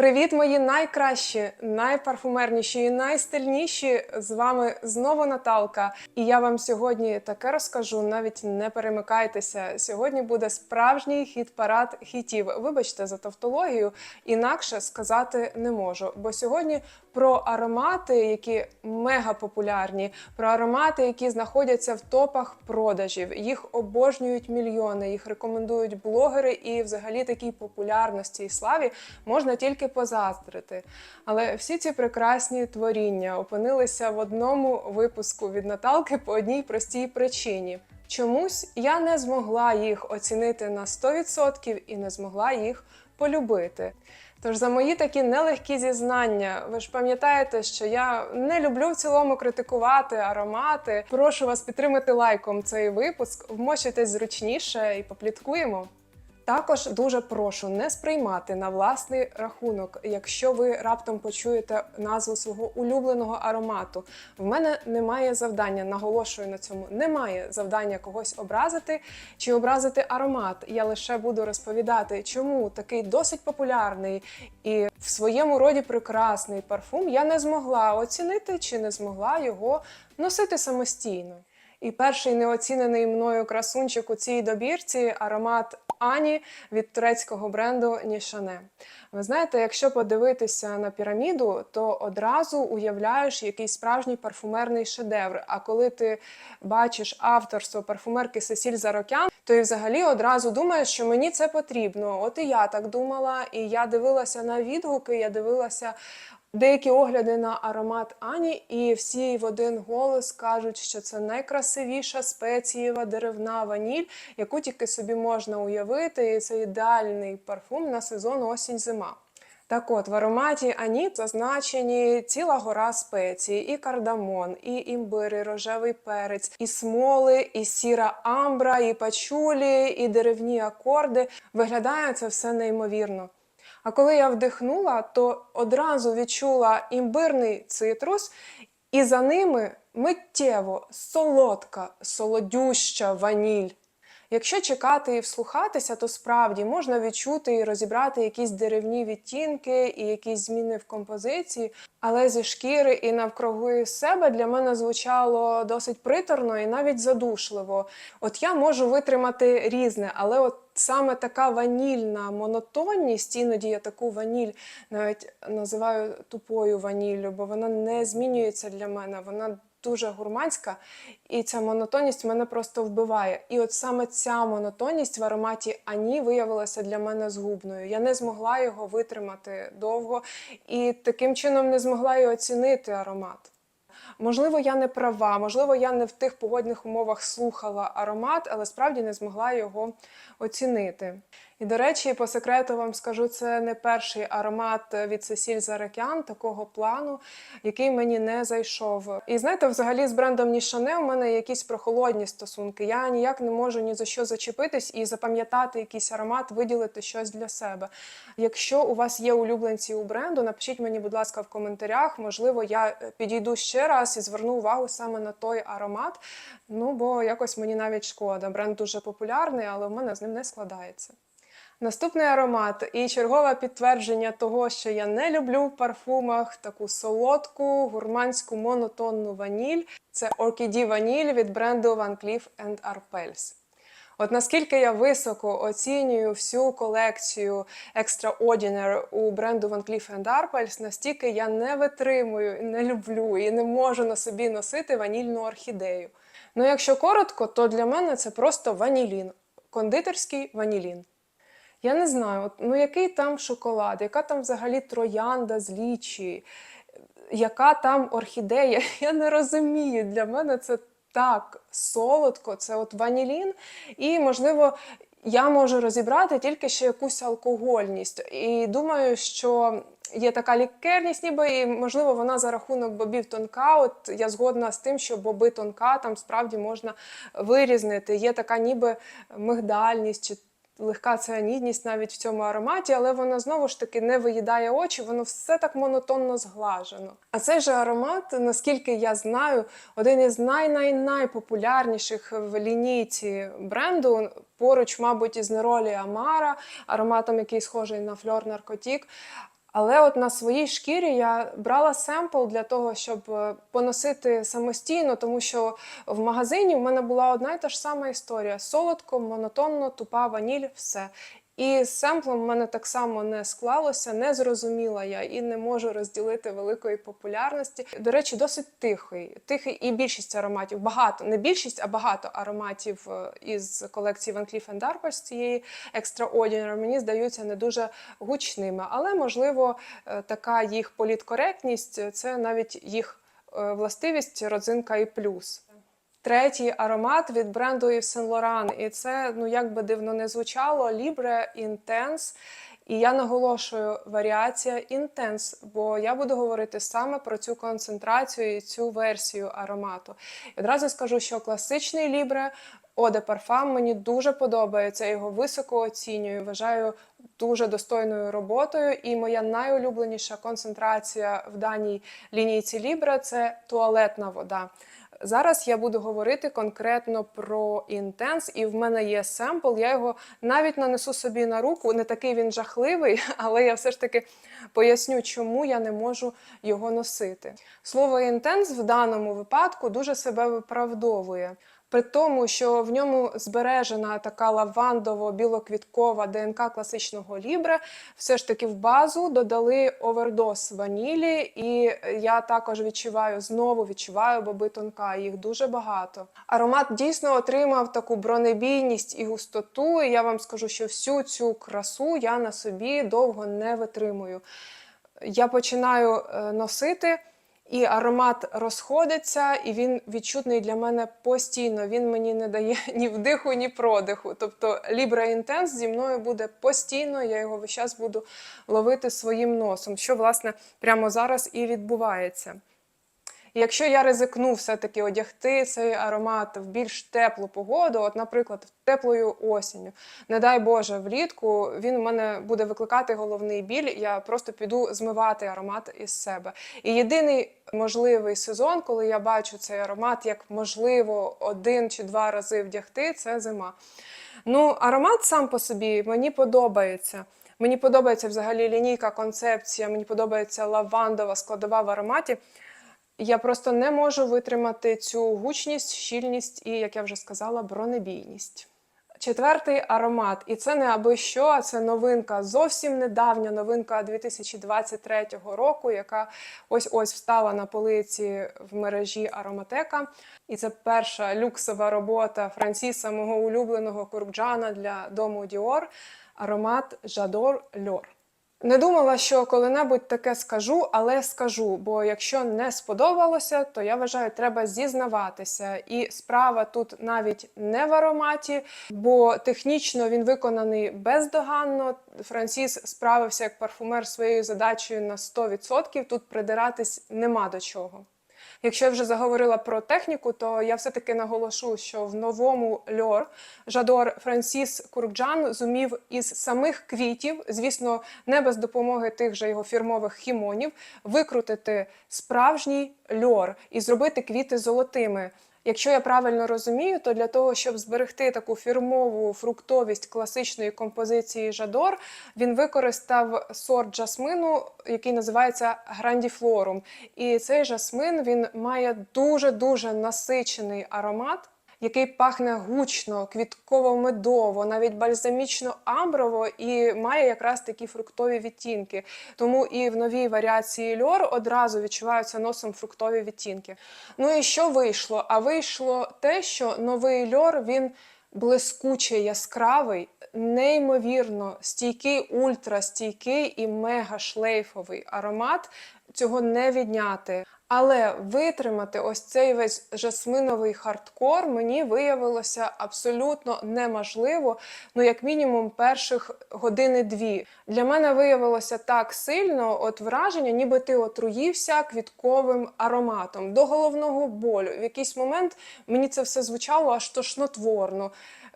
Привіт, мої найкращі, найпарфумерніші і найстильніші. З вами знову Наталка. І я вам сьогодні таке розкажу. Навіть не перемикайтеся. Сьогодні буде справжній хіт-парад хітів. Вибачте за тавтологію, інакше сказати не можу. Бо сьогодні про аромати, які мега популярні, про аромати, які знаходяться в топах продажів. Їх обожнюють мільйони, їх рекомендують блогери, і взагалі такій популярності і славі можна тільки позаздрити. Але всі ці прекрасні творіння опинилися в одному випуску від Наталки по одній простій причині. Чомусь я не змогла їх оцінити на 100% і не змогла їх полюбити. Тож за мої такі нелегкі зізнання, ви ж пам'ятаєте, що я не люблю в цілому критикувати аромати. Прошу вас підтримати лайком цей випуск, вмощуйтесь зручніше і попліткуємо. Також дуже прошу не сприймати на власний рахунок, якщо ви раптом почуєте назву свого улюбленого аромату. В мене немає завдання, наголошую на цьому, немає завдання когось образити чи образити аромат. Я лише буду розповідати, чому такий досить популярний і в своєму роді прекрасний парфум я не змогла оцінити чи не змогла його носити самостійно. І перший неоцінений мною красунчик у цій добірці аромат Ані від турецького бренду Нішане. Ви знаєте, якщо подивитися на піраміду, то одразу уявляєш якийсь справжній парфумерний шедевр. А коли ти бачиш авторство парфумерки Сесіль Зарокян, то і взагалі одразу думаєш, що мені це потрібно. От і я так думала, і я дивилася на відгуки, я дивилася деякі огляди на аромат Ані, і всі в один голос кажуть, що це найкрасивіша спецієва деревна ваніль, яку тільки собі можна уявити. І це ідеальний парфум на сезон осінь-зима. Так от, в ароматі Ані зазначені ціла гора спецій, і кардамон, і імбир, і рожевий перець, і смоли, і сіра амбра, і пачулі, і деревні акорди. Виглядає це все неймовірно. А коли я вдихнула, то одразу відчула імбирний цитрус, і за ними миттєво солодка, солодюща ваніль. Якщо чекати і вслухатися, то справді можна відчути і розібрати якісь деревні відтінки і якісь зміни в композиції, але зі шкіри і навкруги себе для мене звучало досить приторно і навіть задушливо. От я можу витримати різне, але от саме така ванільна монотонність, іноді я таку ваніль навіть називаю тупою ваніллю, бо вона не змінюється для мене. Вона дуже гурманська, і ця монотонність мене просто вбиває. І от саме ця монотонність в ароматі Ані виявилася для мене згубною. Я не змогла його витримати довго і таким чином не змогла і оцінити аромат. Можливо, я не права, можливо, я не в тих погодних умовах слухала аромат, але справді не змогла його оцінити. І, до речі, по секрету вам скажу, це не перший аромат від Сесіль Зарекян такого плану, який мені не зайшов. І знаєте, взагалі з брендом Нішане у мене якісь прохолодні стосунки. Я ніяк не можу ні за що зачепитись і запам'ятати якийсь аромат, виділити щось для себе. Якщо у вас є улюбленці у бренду, напишіть мені, будь ласка, в коментарях. Можливо, я підійду ще раз і зверну увагу саме на той аромат. Ну бо якось мені навіть шкода. Бренд дуже популярний, але в мене з ним не складається. Наступний аромат і чергове підтвердження того, що я не люблю в парфумах таку солодку, гурманську монотонну ваніль. Це Orchidee ваніль від бренду Van Cleef Arpels. От наскільки я високо оцінюю всю колекцію Extraordinary у бренду Van Cleef Arpels, настільки я не витримую, не люблю і не можу на собі носити ванільну орхідею. Ну, якщо коротко, то для мене це просто ванілін, кондитерський ванілін. Я не знаю, от, ну який там шоколад, яка там взагалі троянда з лічі, яка там орхідея, я не розумію. Для мене це так солодко, це от ванілін, і, можливо, я можу розібрати тільки ще якусь алкогольність. І думаю, що є така лікерність, ніби і можливо вона за рахунок бобів тонка. От я згодна з тим, що боби тонка там справді можна вирізнити. Є така ніби мигдальність. чи легка цианідність навіть в цьому ароматі, але вона знову ж таки не виїдає очі, воно все так монотонно зглажено. А цей же аромат, наскільки я знаю, один із най-най-найпопулярніших в лінійці бренду. Поруч, мабуть, із Неролі Амара, ароматом, який схожий на фльор наркотік. Але от на своїй шкірі я брала семпл для того, щоб е, поносити самостійно, тому що в магазині в мене була одна і та ж сама історія: солодко, монотонно, тупа ваніль, все. І з семплом в мене так само не склалося, не зрозуміла я і не можу розділити великої популярності. До речі, досить тихий. Тихий і більшість ароматів. Багато, не більшість, а багато ароматів е, із колекції Van Cleef Arpels цієї Extraordinary мені здаються не дуже гучними. Але можливо, е, така їх політкоректність це навіть їх е, властивість родзинка і плюс. Третій аромат від бренду Yves Saint Laurent. І це, ну як би дивно не звучало, Libre Intense. І я наголошую варіація Intense, бо я буду говорити саме про цю концентрацію і цю версію аромату. І одразу скажу, що класичний Eau de Parfum мені дуже подобається. Його високо оцінюю. Вважаю дуже достойною роботою. І моя найулюбленіша концентрація в даній лінійці Libre – це туалетна вода. Зараз я буду говорити конкретно про інтенс, і в мене є семпл. Я його навіть нанесу собі на руку. Не такий він жахливий, але я все ж таки поясню, чому я не можу його носити. Слово інтенс в даному випадку дуже себе виправдовує. При тому, що в ньому збережена така лавандово-білоквіткова ДНК класичного лібре, все ж таки в базу додали овердоз ванілі, і я також відчуваю, знову відчуваю боби тонка, їх дуже багато. Аромат дійсно отримав таку бронебійність і густоту, і я вам скажу, що всю цю красу я на собі довго не витримую. Я починаю е, носити. І аромат розходиться, і він відчутний для мене постійно. Він мені не дає ні вдиху, ні продиху. Тобто Libra Intense зі мною буде постійно, я його весь час буду ловити своїм носом, що, власне, прямо зараз і відбувається. І Якщо я ризикну все-таки одягти цей аромат в більш теплу погоду, от, наприклад, теплою осінню, не дай Боже, влітку він у мене буде викликати головний біль. Я просто піду змивати аромат із себе. І єдиний можливий сезон, коли я бачу цей аромат, як можливо один чи два рази вдягти, це зима. Ну, аромат сам по собі мені подобається. Мені подобається взагалі лінійка, концепція, мені подобається лавандова складова в ароматі. Я просто не можу витримати цю гучність, щільність і, як я вже сказала, бронебійність. Четвертий аромат, і це не аби що, а це новинка, зовсім недавня новинка 2023 року, яка ось ось встала на полиці в мережі Ароматека. І це перша люксова робота Франсіса, мого улюбленого курбджана для дому Dior, аромат Жадор Льор. Не думала, що коли-небудь таке скажу, але скажу. Бо якщо не сподобалося, то я вважаю, треба зізнаватися. І справа тут навіть не в ароматі, бо технічно він виконаний бездоганно. Франсіс справився як парфумер своєю задачею на 100%. Тут придиратись нема до чого. Якщо я вже заговорила про техніку, то я все-таки наголошу, що в новому льор Жадор Франсіс Курбджан зумів із самих квітів, звісно, не без допомоги тих же його фірмових хімонів, викрутити справжній льор і зробити квіти золотими. Якщо я правильно розумію, то для того, щоб зберегти таку фірмову фруктовість класичної композиції Жадор, він використав сорт жасмину, який називається грандіфлорум. І цей жасмин він має дуже дуже насичений аромат який пахне гучно, квітково-медово, навіть бальзамічно-амброво і має якраз такі фруктові відтінки. Тому і в новій варіації льор одразу відчуваються носом фруктові відтінки. Ну і що вийшло? А вийшло те, що новий льор він блискуче яскравий, неймовірно стійкий, ультрастійкий і мега шлейфовий аромат. Цього не відняти. Але витримати ось цей весь жасминовий хардкор мені виявилося абсолютно неможливо. Ну, як мінімум, перших години-дві. Для мене виявилося так сильно от враження, ніби ти отруївся квітковим ароматом до головного болю. В якийсь момент мені це все звучало аж тошнотворно.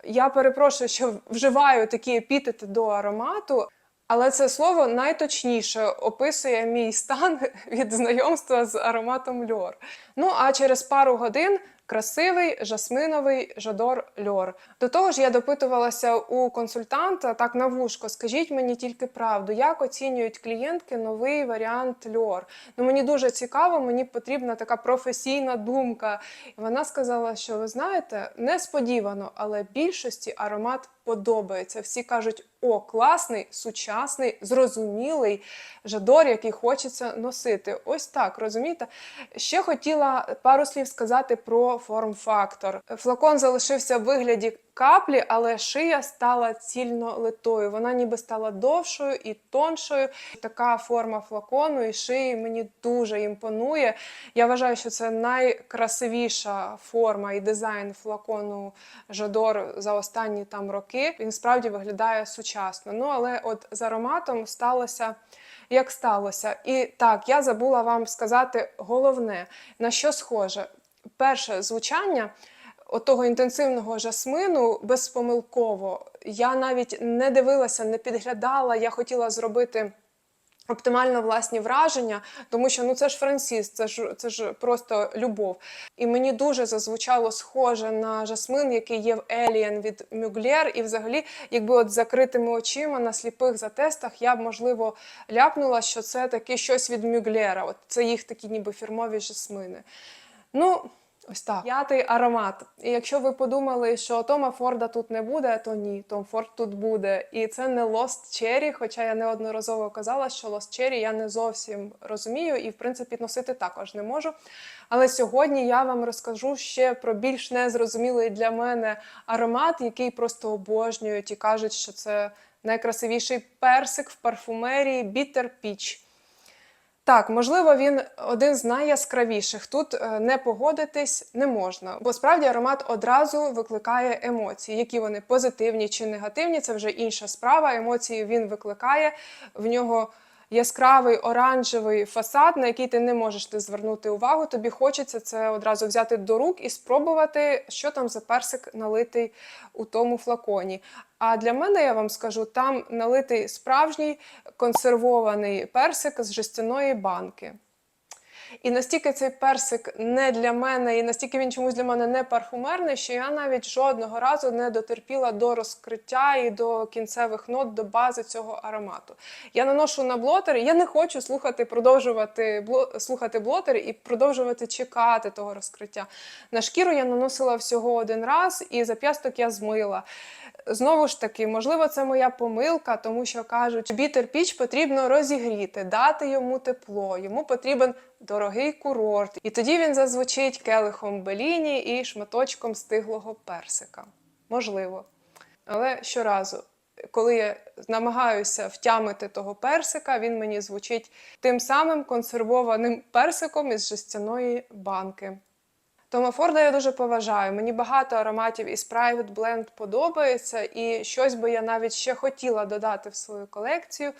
Я перепрошую, що вживаю такі епітети до аромату. Але це слово найточніше описує мій стан від знайомства з ароматом льор. Ну а через пару годин Красивий жасминовий жадор льор. До того ж, я допитувалася у консультанта так на вушко. Скажіть мені тільки правду, як оцінюють клієнтки новий варіант льор. Ну мені дуже цікаво, мені потрібна така професійна думка. І вона сказала, що ви знаєте, несподівано, але більшості аромат подобається. Всі кажуть: о, класний, сучасний, зрозумілий жадор, який хочеться носити. Ось так, розумієте? Ще хотіла пару слів сказати про форм-фактор. Флакон залишився в вигляді каплі, але шия стала цільно литою. Вона ніби стала довшою і тоншою. Така форма флакону і шиї мені дуже імпонує. Я вважаю, що це найкрасивіша форма і дизайн флакону Жадор за останні там роки. Він справді виглядає сучасно. Ну але от з ароматом сталося. Як сталося, і так я забула вам сказати головне на що схоже. Перше звучання отого інтенсивного жасмину безпомилково. Я навіть не дивилася, не підглядала. Я хотіла зробити. Оптимально власні враження, тому що ну це ж Франсіс, це ж це ж просто любов. І мені дуже зазвучало схоже на жасмин, який є в Елієн від Мюглєр. І взагалі, якби от закритими очима на сліпих затестах я б можливо ляпнула, що це таке щось від Мюглєра. От це їх такі ніби фірмові жасмини. Ну. Ось так. П'ятий аромат. І якщо ви подумали, що Тома Форда тут не буде, то ні, Том Форд тут буде. І це не Lost Cherry, хоча я неодноразово казала, що Lost Cherry я не зовсім розумію і, в принципі, носити також не можу. Але сьогодні я вам розкажу ще про більш незрозумілий для мене аромат, який просто обожнюють і кажуть, що це найкрасивіший персик в парфумерії Bitter Peach. Так, можливо, він один з найяскравіших. Тут е, не погодитись не можна, бо справді аромат одразу викликає емоції. Які вони позитивні чи негативні, це вже інша справа. Емоції він викликає в нього. Яскравий оранжевий фасад, на який ти не можеш не звернути увагу. Тобі хочеться це одразу взяти до рук і спробувати, що там за персик налитий у тому флаконі. А для мене я вам скажу, там налитий справжній консервований персик з жестяної банки. І настільки цей персик не для мене, і настільки він чомусь для мене не парфумерний, що я навіть жодного разу не дотерпіла до розкриття і до кінцевих нот, до бази цього аромату. Я наношу на блотер, я не хочу слухати, продовжувати слухати блотер і продовжувати чекати того розкриття. На шкіру я наносила всього один раз, і зап'ясток я змила. Знову ж таки, можливо, це моя помилка, тому що кажуть, бітер піч потрібно розігріти, дати йому тепло, йому потрібен дорогий курорт. І тоді він зазвучить келихом беліні і шматочком стиглого персика. Можливо. Але щоразу, коли я намагаюся втямити того персика, він мені звучить тим самим консервованим персиком із жестяної банки. Тома Форда я дуже поважаю. Мені багато ароматів із Private Blend подобається, і щось би я навіть ще хотіла додати в свою колекцію.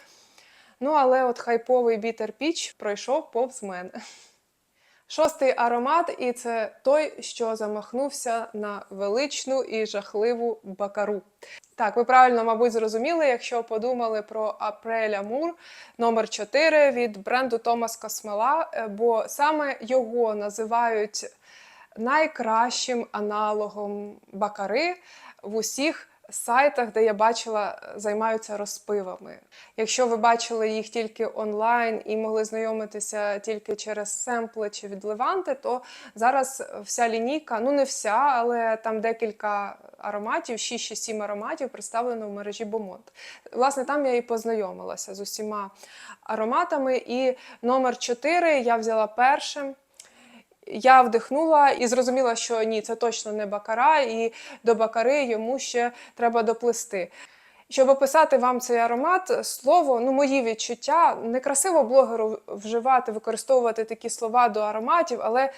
Ну, але от хайповий Bitter Peach пройшов повз мене. Шостий аромат, і це той, що замахнувся на величну і жахливу бакару. Так, ви правильно, мабуть, зрозуміли, якщо подумали про Апреля Мур номер 4 від бренду Томас Космела, бо саме його називають найкращим аналогом бакари в усіх сайтах, де я бачила, займаються розпивами. Якщо ви бачили їх тільки онлайн і могли знайомитися тільки через семпли чи від Леванти, то зараз вся лінійка, ну не вся, але там декілька ароматів, 6-7 ароматів представлено в мережі Бомонт. Власне, там я і познайомилася з усіма ароматами. І номер 4 я взяла першим. Я вдихнула і зрозуміла, що ні, це точно не бакара, і до бакари йому ще треба доплести. Щоб описати вам цей аромат, слово, ну мої відчуття, некрасиво блогеру вживати, використовувати такі слова до ароматів, але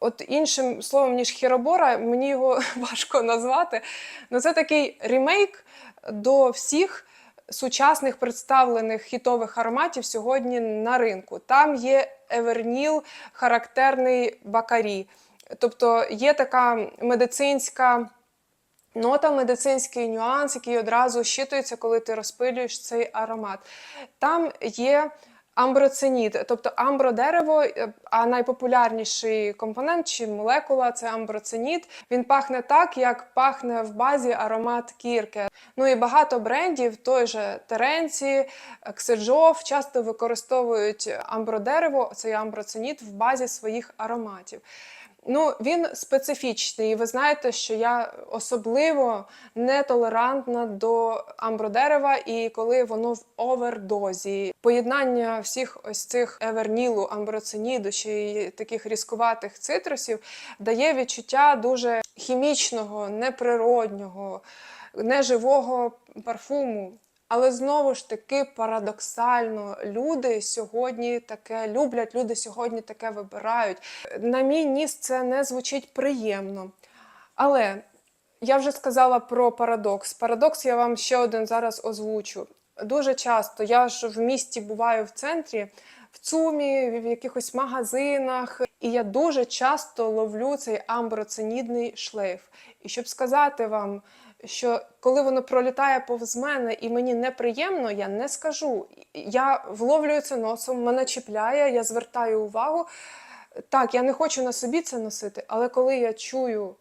от іншим словом, ніж хіробора, мені його важко назвати. Ну це такий ремейк до всіх сучасних представлених хітових ароматів сьогодні на ринку. Там є Еверніл, характерний бакарі. Тобто є така медицинська нота, медицинський нюанс, який одразу щитується, коли ти розпилюєш цей аромат. Там є амброценіт, тобто амбродерево, е, а найпопулярніший компонент чи молекула це амброценіт. Він пахне так, як пахне в базі аромат кірки. Ну і багато брендів, той же Теренці, Ксиджов, часто використовують амбродерево, цей амброценіт в базі своїх ароматів. Ну, він специфічний, і ви знаєте, що я особливо нетолерантна до амбродерева, і коли воно в овердозі. Поєднання всіх ось цих евернілу, амброценіду, ще й таких різкуватих цитрусів дає відчуття дуже хімічного, неприроднього, неживого парфуму. Але знову ж таки парадоксально, люди сьогодні таке люблять, люди сьогодні таке вибирають. На мій ніс це не звучить приємно. Але я вже сказала про парадокс. Парадокс я вам ще один зараз озвучу. Дуже часто я ж в місті буваю в центрі, в ЦУМі, в якихось магазинах, і я дуже часто ловлю цей амброценідний шлейф. І щоб сказати вам, що коли воно пролітає повз мене і мені неприємно, я не скажу. Я вловлюю це носом, мене чіпляє, я звертаю увагу. Так, я не хочу на собі це носити, але коли я чую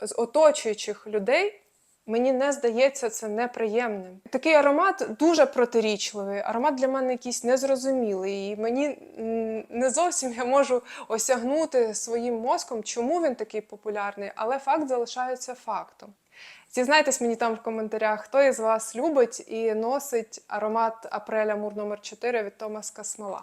з оточуючих людей, мені не здається це неприємним. Такий аромат дуже протирічливий. Аромат для мене якийсь незрозумілий. І мені не зовсім я можу осягнути своїм мозком, чому він такий популярний, але факт залишається фактом. Зізнайтесь мені там в коментарях, хто із вас любить і носить аромат Апреля Мур номер 4 від Томас Касмала.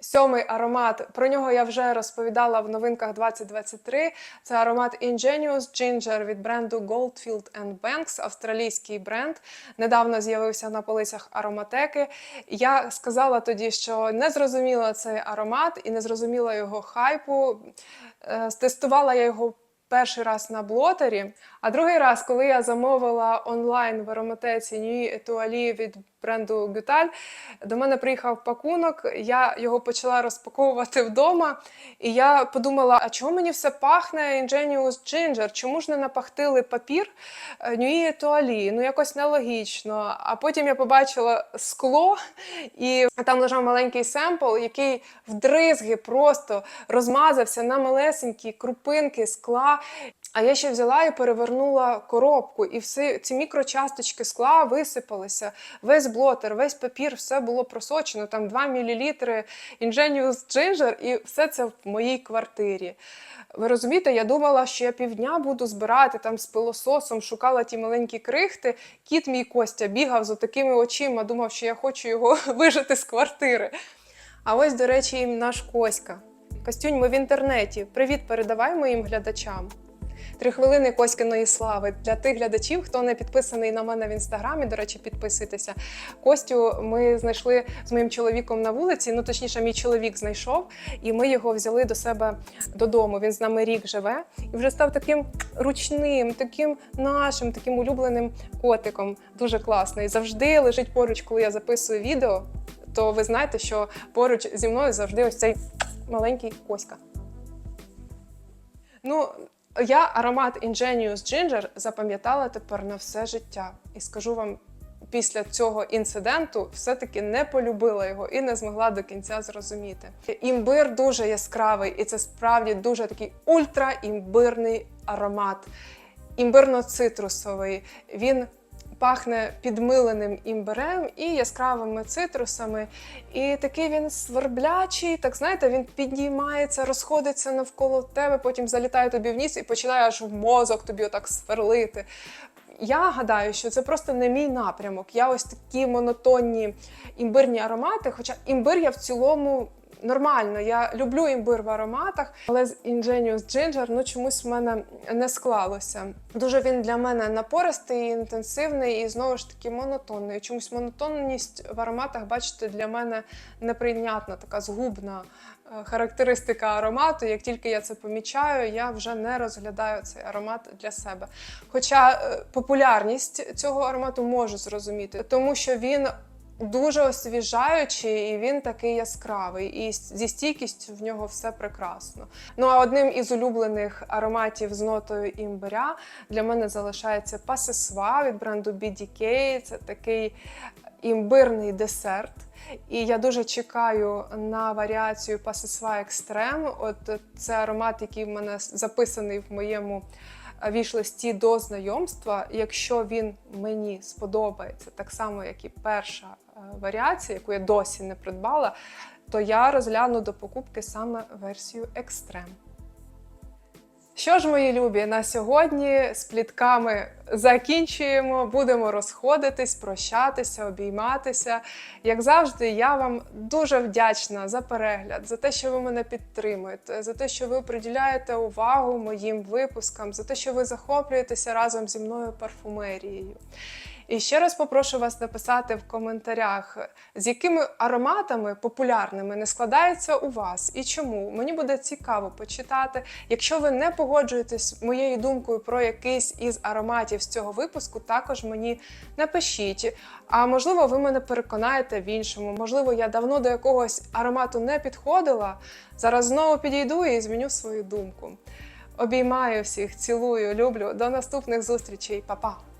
Сьомий аромат, про нього я вже розповідала в новинках 2023. Це аромат Ingenious Ginger від бренду Goldfield Banks, австралійський бренд. Недавно з'явився на полицях ароматеки. Я сказала тоді, що не зрозуміла цей аромат і не зрозуміла його хайпу. Е, Тестувала я його перший раз на блотері, а другий раз, коли я замовила онлайн в ароматеці Нюї Етуалі від бренду Гюталь, до мене приїхав пакунок, я його почала розпаковувати вдома, і я подумала, а чому мені все пахне Ingenious Ginger? Чому ж не напахтили папір Нюї Етуалі? Ну якось нелогічно. А потім я побачила скло, і там лежав маленький семпл, який вдризги просто розмазався на малесенькі крупинки скла. А я ще взяла і перевернула коробку, і всі ці мікрочасточки скла висипалися. Весь блотер, весь папір, все було просочено. Там 2 мл Ingenious Ginger, і все це в моїй квартирі. Ви розумієте, я думала, що я півдня буду збирати там з пилососом, шукала ті маленькі крихти. Кіт мій Костя бігав з такими очима, думав, що я хочу його вижити з квартири. А ось, до речі, і наш Коська. Костюнь, ми в інтернеті. Привіт, передавай моїм глядачам. Три хвилини Коськиної слави для тих глядачів, хто не підписаний на мене в інстаграмі. До речі, підписуйтеся. Костю ми знайшли з моїм чоловіком на вулиці. Ну точніше, мій чоловік знайшов, і ми його взяли до себе додому. Він з нами рік живе і вже став таким ручним, таким нашим, таким улюбленим котиком. Дуже класний. Завжди лежить поруч, коли я записую відео. То ви знаєте, що поруч зі мною завжди ось цей маленький коська. Ну, я аромат Ingenious Ginger запам'ятала тепер на все життя. І скажу вам, після цього інциденту все-таки не полюбила його і не змогла до кінця зрозуміти. Імбир дуже яскравий, і це справді дуже такий ультраімбирний аромат. Імбирно-цитрусовий. Він пахне підмиленим імбирем і яскравими цитрусами. І такий він сверблячий, так знаєте, він піднімається, розходиться навколо тебе, потім залітає тобі в ніс і починає аж в мозок тобі отак сверлити. Я гадаю, що це просто не мій напрямок. Я ось такі монотонні імбирні аромати, хоча імбир я в цілому. Нормально, я люблю імбир в ароматах, але з Ingenious Ginger ну чомусь в мене не склалося. Дуже він для мене напористий, інтенсивний і знову ж таки монотонний. Чомусь монотонність в ароматах, бачите, для мене неприйнятна, така згубна е, характеристика аромату. Як тільки я це помічаю, я вже не розглядаю цей аромат для себе. Хоча е, популярність цього аромату можу зрозуміти, тому що він дуже освіжаючий, і він такий яскравий. І зі стійкістю в нього все прекрасно. Ну а одним із улюблених ароматів з нотою імбиря для мене залишається пасесва від бренду BDK. Це такий імбирний десерт. І я дуже чекаю на варіацію Pasisva Extreme. От це аромат, який в мене записаний в моєму віш-листі до знайомства. Якщо він мені сподобається, так само як і перша е, варіація, яку я досі не придбала, то я розгляну до покупки саме версію Extreme. Що ж, мої любі, на сьогодні з плітками закінчуємо. Будемо розходитись, прощатися, обійматися. Як завжди, я вам дуже вдячна за перегляд, за те, що ви мене підтримуєте, за те, що ви приділяєте увагу моїм випускам, за те, що ви захоплюєтеся разом зі мною парфумерією. І ще раз попрошу вас написати в коментарях, з якими ароматами популярними не складається у вас і чому. Мені буде цікаво почитати. Якщо ви не погоджуєтесь моєю думкою про якийсь із ароматів з цього випуску, також мені напишіть. А можливо, ви мене переконаєте в іншому. Можливо, я давно до якогось аромату не підходила. Зараз знову підійду і зміню свою думку. Обіймаю всіх, цілую, люблю. До наступних зустрічей, Па-па!